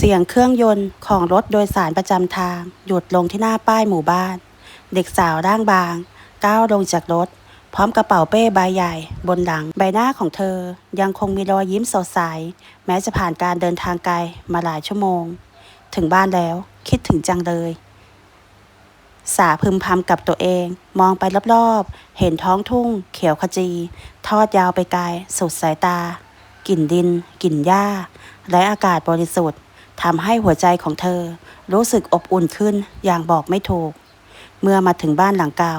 เสียงเครื่องยนต์ของรถโดยสารประจำทาง หยุดลงที่หน้าป้ายหมู่บ้าน เด็กสาวร่างบาง ก้าวลงจากรถ พร้อมกระเป๋าเป้ใบใหญ่ บนหลังใบหน้าของเธอ ยังคงมีรอยยิ้มสดใส แม้จะผ่านการเดินทางไกลมาหลายชั่วโมง ถึงบ้านแล้วคิดถึงจังเลย สาพึมพำกับตัวเอง มองไปรอบๆ เห็นท้องทุ่ง เขียวขจี ทอดยาวไปไกลสุดสายตากลิ่นดินกลิ่นหญ้า และอากาศบริสุทธิ์ ทำให้หัวใจของเธอ รู้สึกอบอุ่นขึ้นอย่างบอกไม่ถูก เมื่อมาถึงบ้านหลังเก่า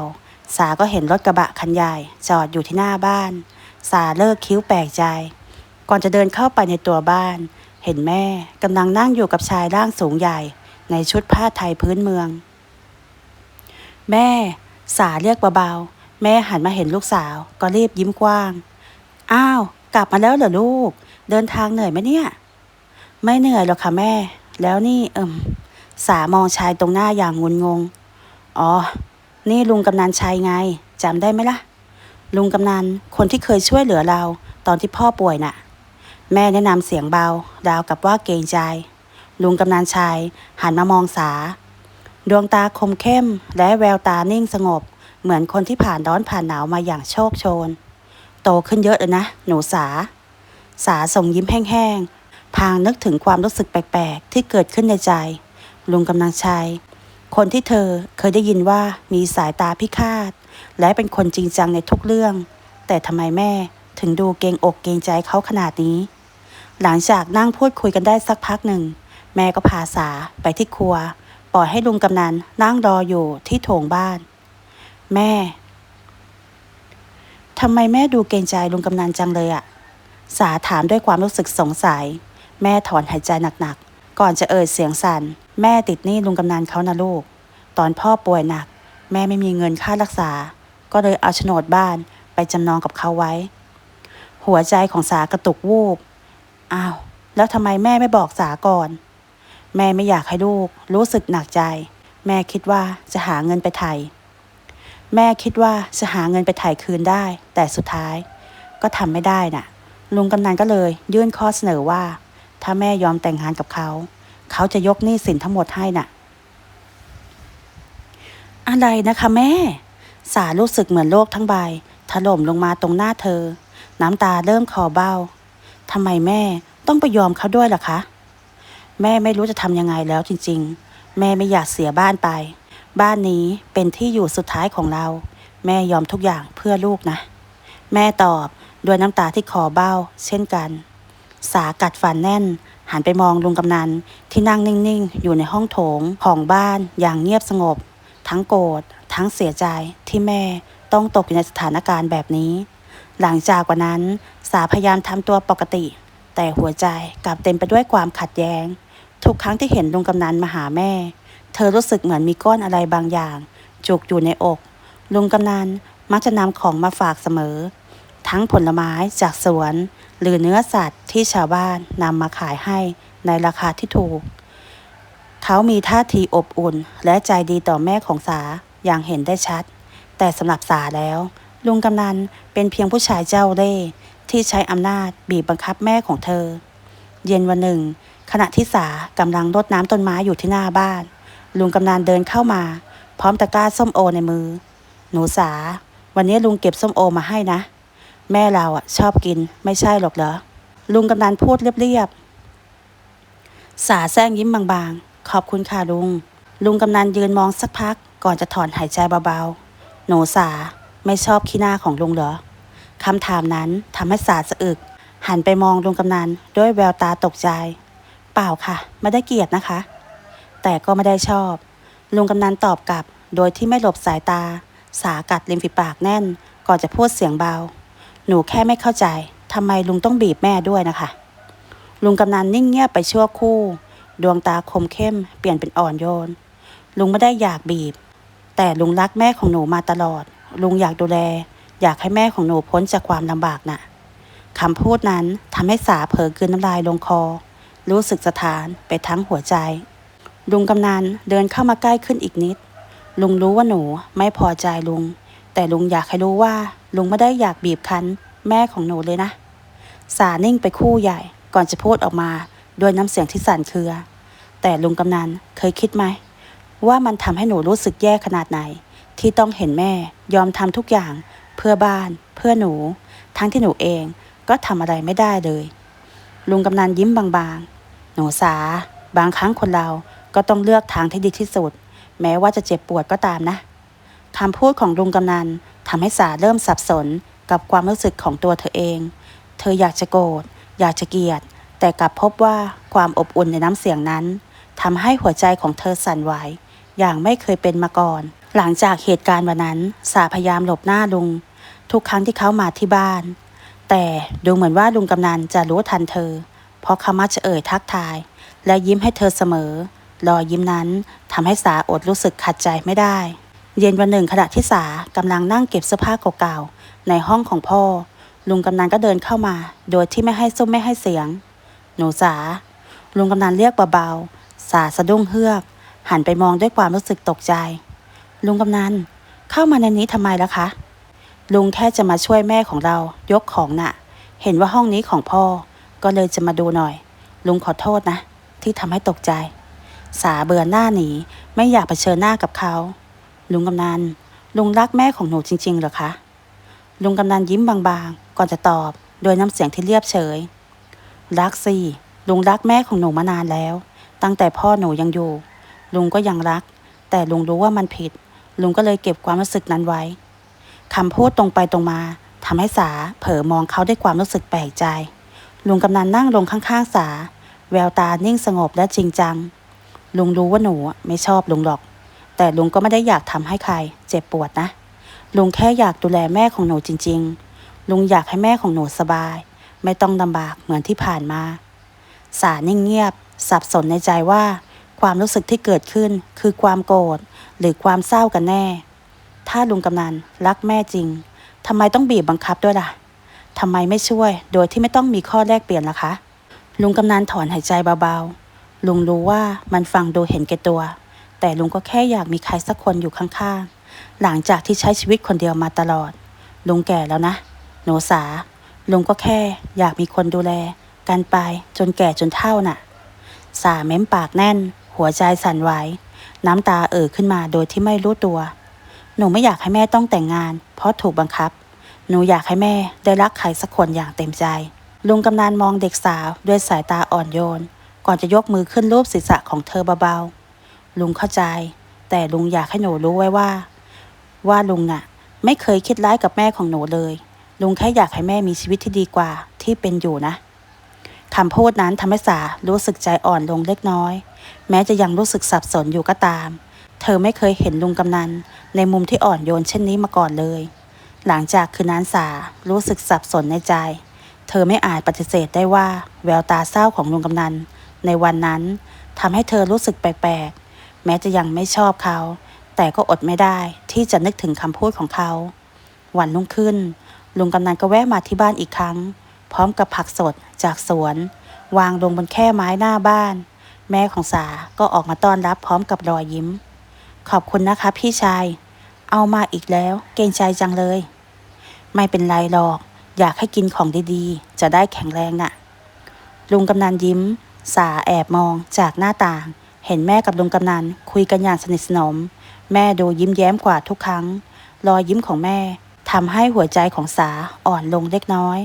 สาก็เห็นรถกระบะคันใหญ่จอดอยู่ที่หน้าบ้าน สาเลิกคิ้วแปลกใจ ก่อนจะเดินเข้าไปในตัวบ้าน เห็นแม่กำลังนั่งอยู่กับชายร่างสูงใหญ่ ในชุดผ้าไทยพื้นเมือง แม่ สาเรียกเบาๆแม่หันมาเห็นลูกสาวก็รีบยิ้มกว้าง อ้าว กลับมาแล้วเหรอลูก เดินทางเหนื่อยไหมเนี่ย ไม่เหนื่อยหรอกค่ะแม่ แล้วนี่เอิมสามองชายตรงหน้าอย่างงุนงง อ๋อ นี่ลุงกำนันชัยไงจำได้ไหมล่ะ ลุงกำนันคนที่เคยช่วยเหลือเราตอนที่พ่อป่วยน่ะ แม่แนะนำเสียงเบา ดาวกับว่าเกรงใจ ลุงกำนันชัยหันมามองสา ดวงตาคมเข้ม และแววตานิ่งสงบ เหมือนคนที่ผ่านร้อนผ่านหนาวมาอย่างโชคโชน โตขึ้นเยอะเลยนะ หนูสา สาส่งยิ้มแห้งๆ พางนึกถึงความรู้สึกแปลกๆ ที่เกิดขึ้นในใจ ลุงกำนังชัย คนที่เธอเคยได้ยินว่ามีสายตาพิฆาต และเป็นคนจริงจังในทุกเรื่อง แต่ทำไมแม่ถึงดูเกรงอกเกรงใจเขาขนาดนี้ หลังจากนั่งพูดคุยกันได้สักพักหนึ่ง แม่ก็พาสาไปที่ครัว ปล่อยให้ลุงกำนันนั่งรออยู่ที่โถงบ้าน แม่ทำไมแม่ดูเกรงใจลุงกำนันจังเลยอะสาถามด้วยความรู้สึกสงสัย แม่ถอนหายใจหนักๆ ก่อนจะเอ่ยเสียงสัน่น แม่ติดหนี้ลุงกำนันเขานะลูก ตอนพ่อป่วยหนัก แม่ไม่มีเงินค่ารักษา ก็เลยเอาโฉนดบ้านไปจำนองกับเขาไว้ หัวใจของสากระตุกวูบ อ้าว แล้วทำไมแม่ไม่บอกสาก่อน แม่ไม่อยากให้ลูก รู้สึกหนักใจ แม่คิดว่าจะหาเงินไปไถ่แม่คิดว่าจะหาเงินไปไถ่คืนได้ แต่สุดท้าย ก็ทำไม่ได้น่ะ ลุงกำนันก็เลยยื่นข้อเสนอว่า ถ้าแม่ยอมแต่งงานกับเขา เขาจะยกหนี้สินทั้งหมดให้น่ะ อะไรนะคะแม่ สารู้สึกเหมือนโลกทั้งใบถล่มลงมาตรงหน้าเธอ น้ำตาเริ่มคอเบ้าทำไมแม่ต้องไปยอมเขาด้วยล่ะคะ แม่ไม่รู้จะทำยังไงแล้วจริง ๆ แม่ไม่อยากเสียบ้านไป บ้านนี้เป็นที่อยู่สุดท้ายของเรา แม่ยอมทุกอย่างเพื่อลูกนะ แม่ตอบด้วยน้ำตาที่คอเบ้า เช่นกัน สากัดฟันแน่น หันไปมองลุงกำนันที่นั่งนิ่งๆ อยู่ในห้องโถงของบ้านอย่างเงียบสงบ ทั้งโกรธทั้งเสียใจที่แม่ต้องตกอยู่ในสถานการณ์แบบนี้ หลังจากว่านั้น สาพยายามทำตัวปกติ แต่หัวใจกลับเต็มไปด้วยความขัดแย้ง ทุกครั้งที่เห็นลุงกำนันมาหาแม่ เธอรู้สึกเหมือนมีก้อนอะไรบางอย่าง จุกอยู่ในอก ลุงกำนันมักจะนำของมาฝากเสมอ ทั้งผลไม้จากสวน หรือเนื้อสัตว์ที่ชาวบ้านนำมาขายให้ในราคาที่ถูก เขามีท่าทีอบอุ่นและใจดีต่อแม่ของสาอย่างเห็นได้ชัด แต่สำหรับสาแล้ว ลุงกำนันเป็นเพียงผู้ชายเจ้าเล่ที่ใช้อำนาจบีบบังคับแม่ของเธอ เย็นวันหนึ่ง ขณะที่สากำลังรดน้ำต้นไม้อยู่ที่หน้าบ้าน ลุงกำนันเดินเข้ามา พร้อมตะกร้าส้มโอในมือ หนูสา วันนี้ลุงเก็บส้มโอมาให้นะ แม่เราอะชอบกินไม่ใช่หรอกเหรอ ลุงกำนันพูดเรียบๆ สาแซงยิ้มบางๆ ขอบคุณค่ะลุง ลุงกำนันยืนมองสักพัก ก่อนจะถอนหายใจเบาๆ หนูสาไม่ชอบขี้หน้าของลุงเหรอคำถามนั้นทำให้สาสะอึก หันไปมองลุงกำนันด้วยแววตาตกใจ เปล่าค่ะ ไม่ได้เกลียดนะคะ แต่ก็ไม่ได้ชอบ ลุงกำนันตอบกลับ โดยที่ไม่หลบสายตา สากัดริมฝีปากแน่น ก่อนจะพูดเสียงเบา หนูแค่ไม่เข้าใจทำไมลุงต้องบีบแม่ด้วยนะคะ ลุงกำนันนิ่งเงียบไปชั่วคู่ ดวงตาคมเข้ม เปลี่ยนเป็นอ่อนโยน ลุงไม่ได้อยากบีบ แต่ลุงรักแม่ของหนูมาตลอด ลุงอยากดูแล อยากให้แม่ของหนูพ้นจากความลำบากน่ะคำพูดนั้นทำให้สาเผลอกืนน้ำลายลงคอ รู้สึกสถานไปทั้งหัวใจ ลุงกำนันเดินเข้ามาใกล้ขึ้นอีกนิด ลุงรู้ว่าหนูไม่พอใจลุง แต่ลุงอยากให้รู้ว่า ลุงไม่ได้อยากบีบคั้น แม่ของหนูเลยนะ สานิ่งไปคู่ใหญ่ ก่อนจะพูดออกมาด้วยน้ำเสียงที่สั่นเครือ แต่ลุงกำนันเคยคิดไหม ว่ามันทำให้หนูรู้สึกแย่ขนาดไหน ที่ต้องเห็นแม่ยอมทำทุกอย่าง เพื่อบ้าน เพื่อหนู ทั้งที่หนูเองก็ทำอะไรไม่ได้เลย ลุงกำนันยิ้มบางๆ หนูสา บางครั้งคนเราก็ต้องเลือกทางที่ดีที่สุด แม้ว่าจะเจ็บปวดก็ตามนะ คำพูดของลุงกำนันทำให้สาเริ่มสับสนกับความรู้สึกของตัวเธอเอง เธออยากจะโกรธ อยากจะเกลียด แต่กลับพบว่าความอบอุ่นในน้ำเสียงนั้นทำให้หัวใจของเธอสั่นไหวอย่างไม่เคยเป็นมาก่อน หลังจากเหตุการณ์วันนั้น สาพยายามหลบหน้าลุง ทุกครั้งที่เขามาที่บ้าน แต่ดูเหมือนว่าลุงกำนันจะรู้ทันเธอ เพราะเขามักจะเอ่ยทักทาย และยิ้มให้เธอเสมอ รอยยิ้มนั้นทำให้สาอดรู้สึกขัดใจไม่ได้ เย็นวันหนึ่งขณะที่สากำลังนั่งเก็บเสื้อผ้าเก่าๆในห้องของพ่อ ลุงกำนันก็เดินเข้ามา โดยที่ไม่ให้ซุ้มไม่ให้เสียง หนูสาลุงกำนันเรียกเบาๆสาสะดุ้งเฮือก หันไปมองด้วยความรู้สึกตกใจ ลุงกำนันเข้ามาในนี้ทำไมล่ะคะ ลุงแค่จะมาช่วยแม่ของเรายกของน่ะ เห็นว่าห้องนี้ของพ่อ ก็เลยจะมาดูหน่อย ลุงขอโทษนะ ที่ทำให้ตกใจ สาเบื่อหน้าหนีไม่อยากเผชิญหน้ากับเขา ลุงกำนันลุงรักแม่ของหนูจริง ๆ เหรอคะ ลุงกำนันยิ้มบางๆ ก่อนจะตอบโดยน้ำเสียงที่เรียบเฉย รักสิลุงรักแม่ของหนูมานานแล้ว ตั้งแต่พ่อหนูยังอยู่ ลุงก็ยังรัก แต่ลุงรู้ว่ามันผิด ลุงก็เลยเก็บความรู้สึกนั้นไว้คำพูดตรงไปตรงมาทำให้สาเผลอมองเขาด้วยความรู้สึกแปลกใจ ลุงกำนันนั่งลงข้างๆสา แววตานิ่งสงบและจริงจัง ลุงรู้ว่าหนูไม่ชอบลุงหรอก แต่ลุงก็ไม่ได้อยากทำให้ใคร เจ็บปวดนะ ลุงแค่อยากดูแลแม่ของหนูจริง ๆ ลุงอยากให้แม่ของหนูสบาย ไม่ต้องลำบากเหมือนที่ผ่านมา สานิ่งเงียบ สับสนในใจว่า ความรู้สึกที่เกิดขึ้นคือความโกรธหรือความเศร้ากันแน่ ถ้าลุงกำนันรักแม่จริงทำไมต้องบีบบังคับด้วยล่ะทำไมไม่ช่วย โดยที่ไม่ต้องมีข้อแลกเปลี่ยนล่ะคะ ลุงกำนันถอนหายใจเบาๆ ลุงรู้ว่ามันฟังดูเห็นแก่ตัว แต่ลุงก็แค่อยากมีใครสักคนอยู่ข้างๆ หลังจากที่ใช้ชีวิตคนเดียวมาตลอด ลุงแก่แล้วนะ หนูสา ลุงก็แค่อยากมีคนดูแล กันไปจนแก่จนเฒ่าน่ะ สาเม้มปากแน่น หัวใจสั่นไหว น้ำตาเอ่อขึ้นมาโดยที่ไม่รู้ตัว หนูไม่อยากให้แม่ต้องแต่งงาน เพราะถูกบังคับ หนูอยากให้แม่ได้รักใครสักคนอย่างเต็มใจ ลุงกำนันมองเด็กสาวด้วยสายตาอ่อนโยน ก่อนจะยกมือขึ้นรูปศีรษะของเธอเบาๆ ลุงเข้าใจ แต่ลุงอยากให้หนูรู้ไว้ว่า ว่าลุงน่ะไม่เคยคิดร้ายกับแม่ของหนูเลย ลุงแค่อยากให้แม่มีชีวิตที่ดีกว่าที่เป็นอยู่นะคำพูดนั้นทำให้สารู้สึกใจอ่อนลงเล็กน้อย แม้จะยังรู้สึกสับสนอยู่ก็ตาม เธอไม่เคยเห็นลุงกำนัน ในมุมที่อ่อนโยนเช่นนี้มาก่อนเลย หลังจากคืนนั้นสารู้สึกสับสนในใจ เธอไม่อาจปฏิเสธได้ว่า แววตาเศร้าของลุงกำนัน ในวันนั้นทำให้เธอรู้สึกแปลกๆ แม้จะยังไม่ชอบเขา แต่ก็อดไม่ได้ที่จะนึกถึงคำพูดของเขา วันรุ่งขึ้น ลุงกำนันก็แวะมาที่บ้านอีกครั้ง พร้อมกับผักสดจากสวน วางลงบนแค่ไม้หน้าบ้าน แม่ของสาก็ออกมาต้อนรับพร้อมกับรอยยิ้ม ขอบคุณนะคะพี่ชาย เอามาอีกแล้ว เกรงใจจังเลย ไม่เป็นไรหรอก อยากให้กินของดีๆ จะได้แข็งแรงน่ะ ลุงกำนันยิ้ม สาแอบมองจากหน้าต่าง เห็นแม่กับลุงกำนันคุยกันอย่างสนิทสนม แม่ดูยิ้มแย้มกว่าทุกครั้ง รอยยิ้มของแม่ทำให้หัวใจของสาอ่อนลงเล็กน้อย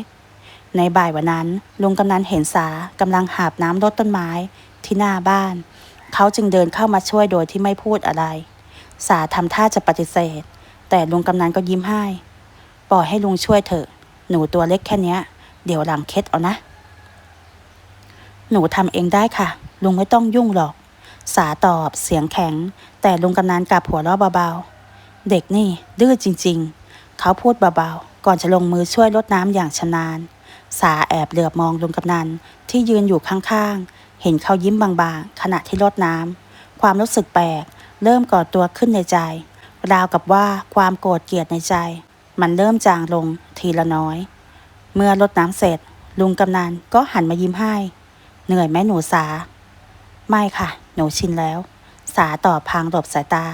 ในบ่ายวันนั้น ลุงกำนันเห็นสากำลังหาบน้ำรดต้นไม้ที่หน้าบ้าน เขาจึงเดินเข้ามาช่วยโดยที่ไม่พูดอะไร สาทำท่าจะปฏิเสธ แต่ลุงกำนันก็ยิ้มให้ ปล่อยให้ลุงช่วยเถอะ หนูตัวเล็กแค่เนี้ยเดี๋ยวหลังเคล็ดเอานะ หนูทำเองได้ค่ะ ลุงไม่ต้องยุ่งหรอก สาตอบเสียงแข็ง แต่ลุงกำนันกลับหัวเราะเบาๆ เด็กนี่ ดื้อจริง ๆ เขาพูดเบาๆ ก่อนจะลงมือช่วยรดน้ำอย่างชำนาญ สาแอบเหลือบมองลุงกำนันที่ยืนอยู่ข้างๆ เห็นเขายิ้มบางๆ ขณะที่รดน้ำ ความรู้สึกแปลก เริ่มก่อตัวขึ้นในใจ ราวกับว่าความโกรธเกลียดในใจ มันเริ่มจางลงทีละน้อย เมื่อรดน้ำเสร็จ ลุงกำนันก็หันมายิ้มให้ เหนื่อยไหมหนูสา ไม่ค่ะ หนูชินแล้ว สาตอบพางหลบสายตา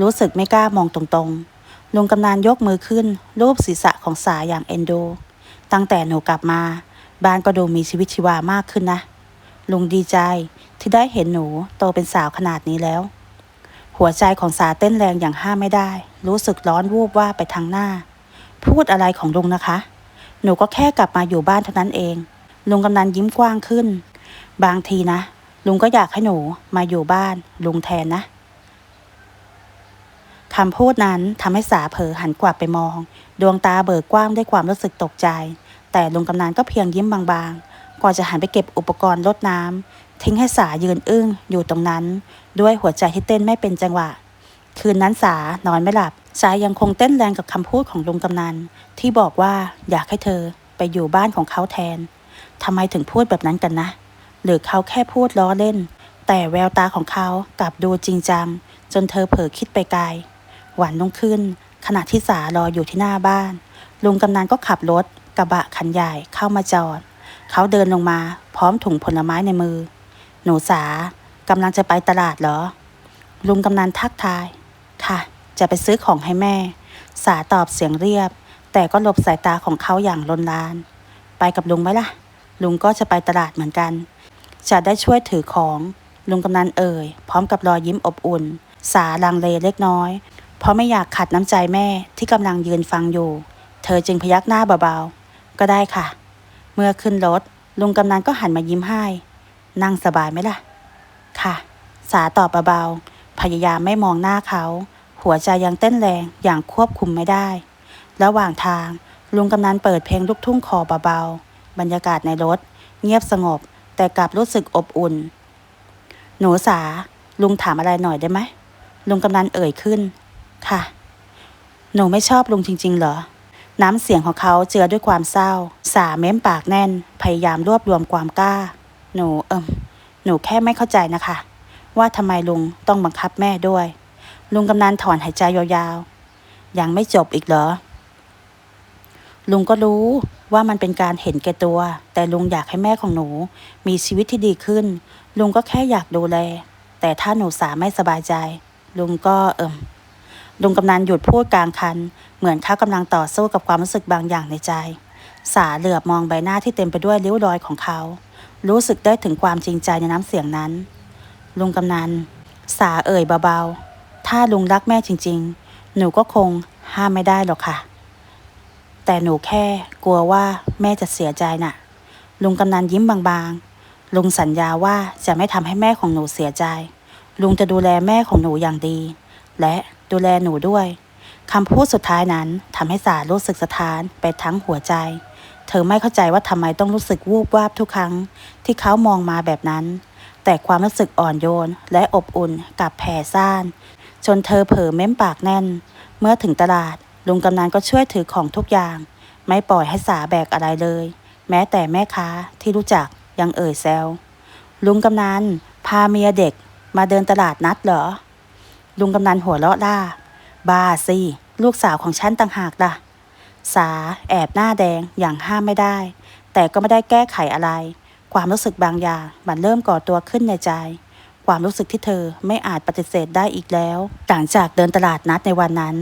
รู้สึกไม่กล้ามองตรงๆ ลุงกำนันยกมือขึ้น รูปศีรษะของสาอย่างเอ็นดู ตั้งแต่หนูกลับมา บ้านก็ดูมีชีวิตชีวามากขึ้นนะ ลุงดีใจที่ได้เห็นหนูโตเป็นสาวขนาดนี้แล้ว หัวใจของสาเต้นแรงอย่างห้ามไม่ได้ รู้สึกร้อนวูบว่าไปทางหน้า พูดอะไรของลุงนะคะ หนูก็แค่กลับมาอยู่บ้านเท่านั้นเอง ลุงกำนันยิ้มกว้างขึ้น บางทีนะ ลุงก็อยากให้หนูมาอยู่บ้านลุงแทนนะคำพูดนั้นทำให้สาเผลอหันกลับไปมอง ดวงตาเบิกกว้างด้วยความรู้สึกตกใจ แต่ลุงกำนันก็เพียงยิ้มบางๆ ก่อนจะหันไปเก็บอุปกรณ์รดน้ำทิ้งให้สายืนอึ้งอยู่ตรงนั้น ด้วยหัวใจที่เต้นไม่เป็นจังหวะ คืนนั้นสานอนไม่หลับสายังคงเต้นแรงกับคำพูดของลุงกำนัน ที่บอกว่าอยากให้เธอไปอยู่บ้านของเขาแทนทำไมถึงพูดแบบนั้นกันนะ หรือเขาแค่พูดล้อเล่น แต่แววตาของเขากลับดูจริงจัง จนเธอเผลอคิดไปไกลหวันรุ่งขึ้น ขณะที่สารออยู่ที่หน้าบ้าน ลุงกำนันก็ขับรถกระบะคันใหญ่เข้ามาจอด เขาเดินลงมาพร้อมถุงผลไม้ในมือ หนูสากำลังจะไปตลาดเหรอ ลุงกำนันทักทาย ค่ะ จะไปซื้อของให้แม่ สาตอบเสียงเรียบ แต่ก็หลบสายตาของเขาอย่างลนลาน ไปกับลุงไหมล่ะ ลุงก็จะไปตลาดเหมือนกัน จะได้ช่วยถือของ ลุงกำนันเอ่ย พร้อมกับรอยยิ้มอบอุ่น สาลังเลเล็กน้อย เพราะไม่อยากขัดน้ำใจแม่ที่กำลังยืนฟังอยู่ เธอจึงพยักหน้าเบาๆ ก็ได้ค่ะ เมื่อขึ้นรถ ลุงกำนันก็หันมายิ้มให้ นั่งสบายไหมล่ะ ค่ะ สาตอบเบาๆ พยายามไม่มองหน้าเขา หัวใจยังเต้นแรงอย่างควบคุมไม่ได้ ระหว่างทางลุงกำนันเปิดเพลงลูกทุ่งคอเบาๆ บรรยากาศในรถ เงียบสงบ แต่กลับรู้สึกอบอุ่น หนูสา ลุงถามอะไรหน่อยได้ไหม ลุงกำนันเอ่ยขึ้น ค่ะ หนูไม่ชอบลุงจริง ๆ เหรอ น้ำเสียงของเขาเจือด้วยความเศร้า สาเม้มปากแน่น พยายามรวบรวมความกล้า หนูเอิมหนูแค่ไม่เข้าใจนะคะ ว่าทำไมลุงต้องบังคับแม่ด้วย ลุงกำนันถอนหายใจยาวๆ ยังไม่จบอีกเหรอ ลุงก็รู้ ว่ามันเป็นการเห็นแก่ตัว แต่ลุงอยากให้แม่ของหนู มีชีวิตที่ดีขึ้น ลุงก็แค่อยากดูแล แต่ถ้าหนูสาไม่สบายใจ ลุงก็เอิมลุงกำนันหยุดพูดกลางคัน เหมือนเขากำลังต่อสู้กับความรู้สึกบางอย่างในใจ สาเหลือบมองใบหน้าที่เต็มไปด้วยริ้วรอยของเขา รู้สึกได้ถึงความจริงใจในน้ำเสียงนั้น ลุงกำนัน สาเอ่ยเบาๆ ถ้าลุงรักแม่จริง ๆ หนูก็คงห้ามไม่ได้หรอกค่ะ แต่หนูแค่กลัวว่าแม่จะเสียใจน่ะ ลุงกำนันยิ้มบางๆ ลุงสัญญาว่าจะไม่ทำให้แม่ของหนูเสียใจ ลุงจะดูแลแม่ของหนูอย่างดี และดูแลหนูด้วยคำพูดสุดท้ายนั้นทำให้สารู้สึกสะท้านไปทั้งหัวใจ เธอไม่เข้าใจว่าทำไมต้องรู้สึกวูบวาบทุกครั้ง ที่เขามองมาแบบนั้น แต่ความรู้สึกอ่อนโยนและอบอุ่นกลับแผ่ซ่าน จนเธอเผลอเม้มปากแน่น เมื่อถึงตลาด ลุงกำนันก็ช่วยถือของทุกอย่าง ไม่ปล่อยให้สาแบกอะไรเลย แม้แต่แม่ค้าที่รู้จักยังเอ่ยแซวลุงกำนันพาเมียเด็กมาเดินตลาดนัดเหรอ ลุงกำนันหัวเราะล่าบ้าสิลูกสาวของฉันต่างหากล่ะ สาแอบหน้าแดงอย่างห้ามไม่ได้ แต่ก็ไม่ได้แก้ไขอะไร ความรู้สึกบางอย่างมันเริ่มก่อตัวขึ้นในใจ ความรู้สึกที่เธอไม่อาจปฏิเสธได้อีกแล้ว หลังจากเดินตลาดนัดในวันนั้น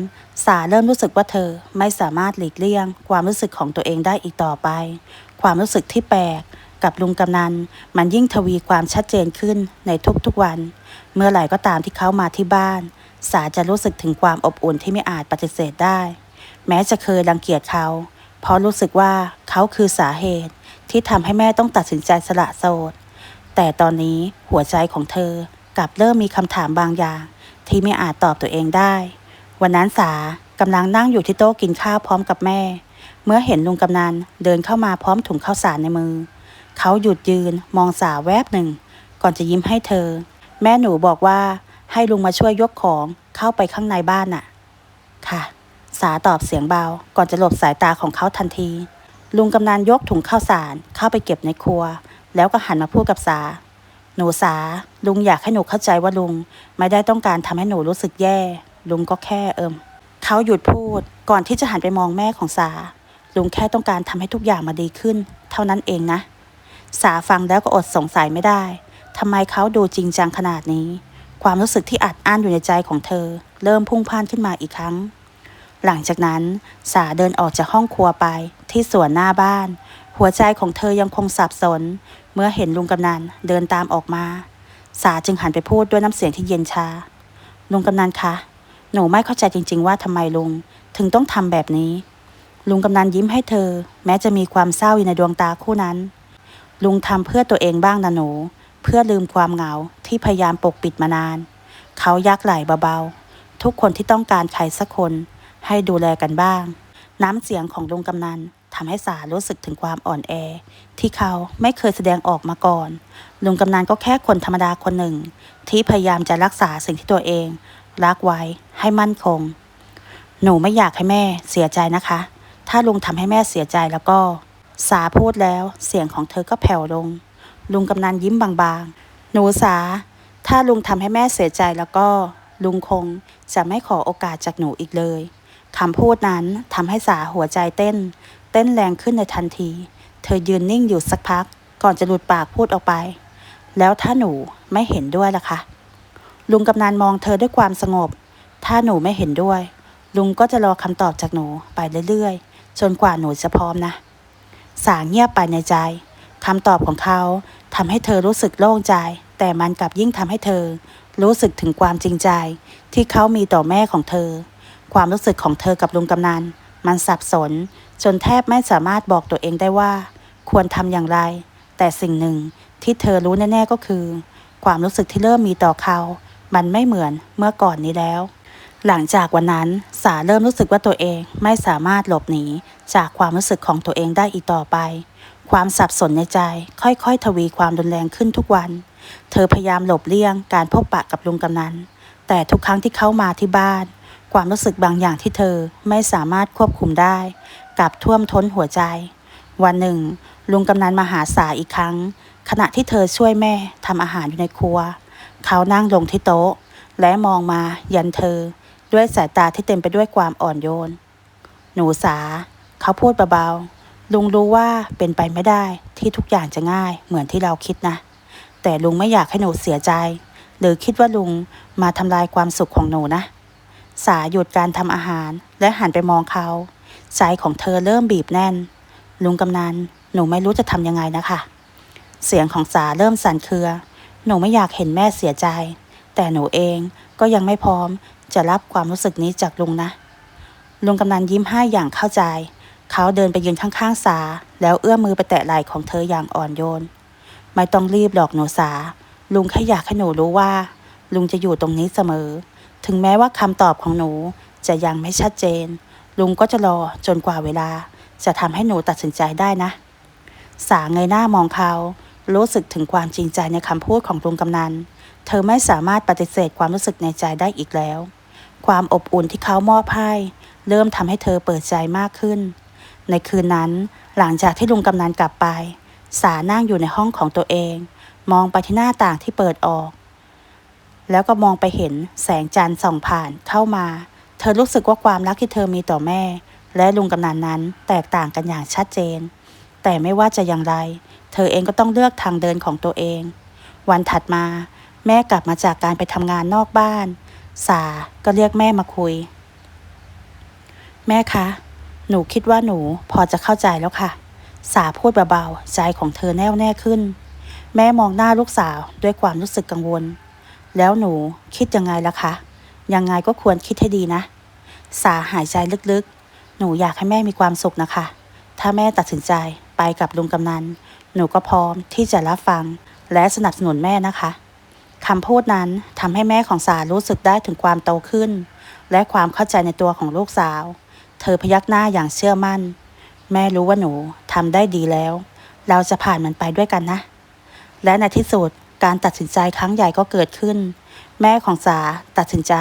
สาเริ่มรู้สึกว่าเธอไม่สามารถหลีกเลี่ยง ความรู้สึกของตัวเองได้อีกต่อไป ความรู้สึกที่แปลกกับลุงกำนัน มันยิ่งทวีความชัดเจนขึ้นในทุกๆวัน เมื่อไหร่ก็ตามที่เขามาที่บ้าน สาจะรู้สึกถึงความอบอุ่นที่ไม่อาจปฏิเสธได้ แม้จะเคยรังเกียจเขา เพราะรู้สึกว่าเขาคือสาเหตุที่ทำให้แม่ต้องตัดสินใจสละโสด แต่ตอนนี้หัวใจของเธอกลับเริ่มมีคำถามบางอย่าง ที่ไม่อาจตอบตัวเองได้ วันนั้นสากำลังนั่งอยู่ที่โต๊ะกินข้าวพร้อมกับแม่ เมื่อเห็นลุงกำนันเดินเข้ามาพร้อมถุงข้าวสารในมือ เขาหยุดยืนมองสาแวบหนึ่ง ก่อนจะยิ้มให้เธอ แม่หนูบอกว่าให้ลุงมาช่วยยกของเข้าไปข้างในบ้านน่ะ ค่ะ สาตอบเสียงเบา ก่อนจะหลบสายตาของเขาทันที ลุงกำนันยกถุงข้าวสารเข้าไปเก็บในครัว แล้วก็หันมาพูดกับสา หนูสา ลุงอยากให้หนูเข้าใจว่าลุง ไม่ได้ต้องการทำให้หนูรู้สึกแย่ ลุงก็แค่เอิมเขาหยุดพูดก่อนที่จะหันไปมองแม่ของสา ลุงแค่ต้องการทำให้ทุกอย่างมาดีขึ้น เท่านั้นเองนะ สาฟังแล้วก็อดสงสัยไม่ได้ทำไมเขาดูจริงจังขนาดนี้ ความรู้สึกที่อัดอั้นอยู่ในใจของเธอ เริ่มพุ่งพ่านขึ้นมาอีกครั้ง หลังจากนั้นสาเดินออกจากห้องครัวไปที่สวนหน้าบ้าน หัวใจของเธอยังคงสับสน เมื่อเห็นลุงกำนันเดินตามออกมา สาจึงหันไปพูดด้วยน้ำเสียงที่เย็นชา ลุงกำนันคะ หนูไม่เข้าใจจริง ๆ ว่าทำไมลุง ถึงต้องทำแบบนี้ ลุงกำนันยิ้มให้เธอ แม้จะมีความเศร้าอยู่ในดวงตาคู่นั้น ลุงทำเพื่อตัวเองบ้างนะหนู เพื่อลืมความเหงาที่พยายามปกปิดมานาน เขายักไหล่เบาๆ ทุกคนที่ต้องการใครสักคน ให้ดูแลกันบ้าง น้ำเสียงของลุงกำนันทำให้สารู้สึกถึงความอ่อนแอ ที่เขาไม่เคยแสดงออกมาก่อน ลุงกำนันก็แค่คนธรรมดาคนหนึ่ง ที่พยายามจะรักษาสิ่งที่ตัวเอง รักไว้ให้มั่นคง หนูไม่อยากให้แม่เสียใจนะคะ ถ้าลุงทำให้แม่เสียใจแล้วก็ สาพูดแล้วเสียงของเธอก็แผ่วลง ลุงกำนันยิ้มบางๆ หนูสา ถ้าลุงทำให้แม่เสียใจแล้วก็ลุงคงจะไม่ขอโอกาสจากหนูอีกเลยคำพูดนั้นทำให้สาหัวใจเต้น เต้นแรงขึ้นในทันที เธอยืนนิ่งอยู่สักพัก ก่อนจะหลุดปากพูดออกไป แล้วถ้าหนูไม่เห็นด้วยล่ะคะ ลุงกำนันมองเธอด้วยความสงบ ถ้าหนูไม่เห็นด้วย ลุงก็จะรอคำตอบจากหนูไปเรื่อยๆ จนกว่าหนูจะพร้อมนะ สาเงียบไปในใจคำตอบของเขาทำให้เธอรู้สึกโล่งใจ แต่มันกลับยิ่งทำให้เธอ รู้สึกถึงความจริงใจ ที่เขามีต่อแม่ของเธอ ความรู้สึกของเธอกับลุงกำนันมันสับสน จนแทบไม่สามารถบอกตัวเองได้ว่า ควรทำอย่างไร แต่สิ่งหนึ่งที่เธอรู้แน่ๆก็คือ ความรู้สึกที่เริ่มมีต่อเขา มันไม่เหมือนเมื่อก่อนนี้แล้ว หลังจากวันนั้นสาเริ่มรู้สึกว่าตัวเองไม่สามารถหลบหนีจากความรู้สึกของตัวเองได้อีกต่อไป ความสับสนในใจค่อยๆ ทวีความรุนแรงขึ้นทุกวัน เธอพยายามหลบเลี่ยงการพบปะกับลุงกำนัน แต่ทุกครั้งที่เขามาที่บ้าน ความรู้สึกบางอย่างที่เธอไม่สามารถควบคุมได้กลับท่วมท้นหัวใจ วันหนึ่ง ลุงกำนันมาหาสาอีกครั้ง ขณะที่เธอช่วยแม่ทำอาหารอยู่ในครัว เขานั่งลงที่โต๊ะ และมองมายันเธอ ด้วยสายตาที่เต็มไปด้วยความอ่อนโยน หนูสา เขาพูดเบาๆ ลุงรู้ว่าเป็นไปไม่ได้ที่ทุกอย่างจะง่ายเหมือนที่เราคิดนะ แต่ลุงไม่อยากให้หนูเสียใจ หรือคิดว่าลุงมาทำลายความสุขของหนูนะ สาหยุดการทำอาหารและหันไปมองเขา ใจของเธอเริ่มบีบแน่น ลุงกำนันหนูไม่รู้จะทำยังไงนะคะ เสียงของสาเริ่มสั่นเครือ หนูไม่อยากเห็นแม่เสียใจ แต่หนูเองก็ยังไม่พร้อมจะรับความรู้สึกนี้จากลุงนะ ลุงกำนันยิ้มให้อย่างเข้าใจ เขาเดินไปยืนข้างๆสา แล้วเอื้อมมือไปแตะไหล่ของเธออย่างอ่อนโยน ไม่ต้องรีบหรอกหนูสา ลุงแค่อยากให้หนูรู้ว่า ลุงจะอยู่ตรงนี้เสมอ ถึงแม้ว่าคำตอบของหนูจะยังไม่ชัดเจน ลุงก็จะรอจนกว่าเวลา จะทำให้หนูตัดสินใจได้นะ สาเงยหน้ามองเขา รู้สึกถึงความจริงใจในคำพูดของลุงกำนัน เธอไม่สามารถปฏิเสธความรู้สึกในใจได้อีกแล้ว ความอบอุ่นที่เขามอบให้เริ่มทำให้เธอเปิดใจมากขึ้น ในคืนนั้นหลังจากที่ลุงกำนันกลับไป สานั่งอยู่ในห้องของตัวเอง มองไปที่หน้าต่างที่เปิดออก แล้วก็มองไปเห็นแสงจันทร์ส่องผ่านเข้ามา เธอรู้สึกว่าความรักที่เธอมีต่อแม่ และลุงกำนันนั้นแตกต่างกันอย่างชัดเจน แต่ไม่ว่าจะอย่างไร เธอเองก็ต้องเลือกทางเดินของตัวเอง วันถัดมา แม่กลับมาจากการไปทำงานนอกบ้าน สาก็เรียกแม่มาคุย แม่คะ หนูคิดว่าหนูพอจะเข้าใจแล้วค่ะ สาพูดเบาๆ ใจของเธอแน่วแน่ขึ้น แม่มองหน้าลูกสาวด้วยความรู้สึกกังวล แล้วหนูคิดยังไงล่ะคะ ยังไงก็ควรคิดให้ดีนะ สาหายใจลึกๆ หนูอยากให้แม่มีความสุขนะคะ ถ้าแม่ตัดสินใจไปกับลุงกำนัน หนูก็พร้อมที่จะรับฟังและสนับสนุนแม่นะคะคำพูดนั้นทำให้แม่ของสารู้สึกได้ถึงความโตขึ้น และความเข้าใจในตัวของลูกสาว เธอพยักหน้าอย่างเชื่อมั่น แม่รู้ว่าหนูทำได้ดีแล้ว เราจะผ่านมันไปด้วยกันนะ และในที่สุดการตัดสินใจครั้งใหญ่ก็เกิดขึ้น แม่ของสาตัดสินใจ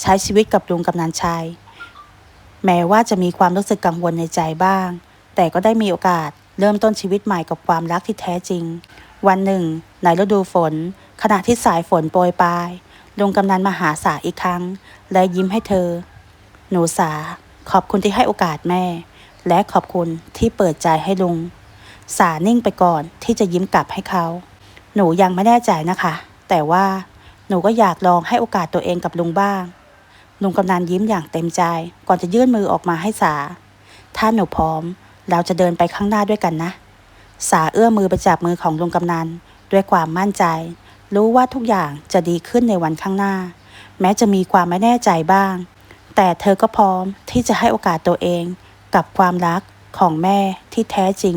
ใช้ชีวิตกับลุงกำนันชัยแม้ว่าจะมีความรู้สึกกังวลในใจบ้าง แต่ก็ได้มีโอกาส เริ่มต้นชีวิตใหม่กับความรักที่แท้จริง วันหนึ่ง ในฤดูฝน ขณะที่สายฝนโปรยปลายลุงกำนันมาหาสาอีกครั้ง และยิ้มให้เธอ หนูสา ขอบคุณที่ให้โอกาสแม่ และขอบคุณที่เปิดใจให้ลุง สานิ่งไปก่อนที่จะยิ้มกลับให้เขา หนูยังไม่แน่ใจนะคะ แต่ว่าหนูก็อยากลองให้โอกาสตัวเองกับลุงบ้าง ลุงกำนันยิ้มอย่างเต็มใจ ก่อนจะยื่นมือออกมาให้สา ถ้าหนูพร้อม เราจะเดินไปข้างหน้าด้วยกันนะ สาเอื้อมมือไปจับมือของลุงกำนันด้วยความมั่นใจ รู้ว่าทุกอย่างจะดีขึ้นในวันข้างหน้า แม้จะมีความไม่แน่ใจบ้าง แต่เธอก็พร้อมที่จะให้โอกาสตัวเอง กับความรักของแม่ที่แท้จริง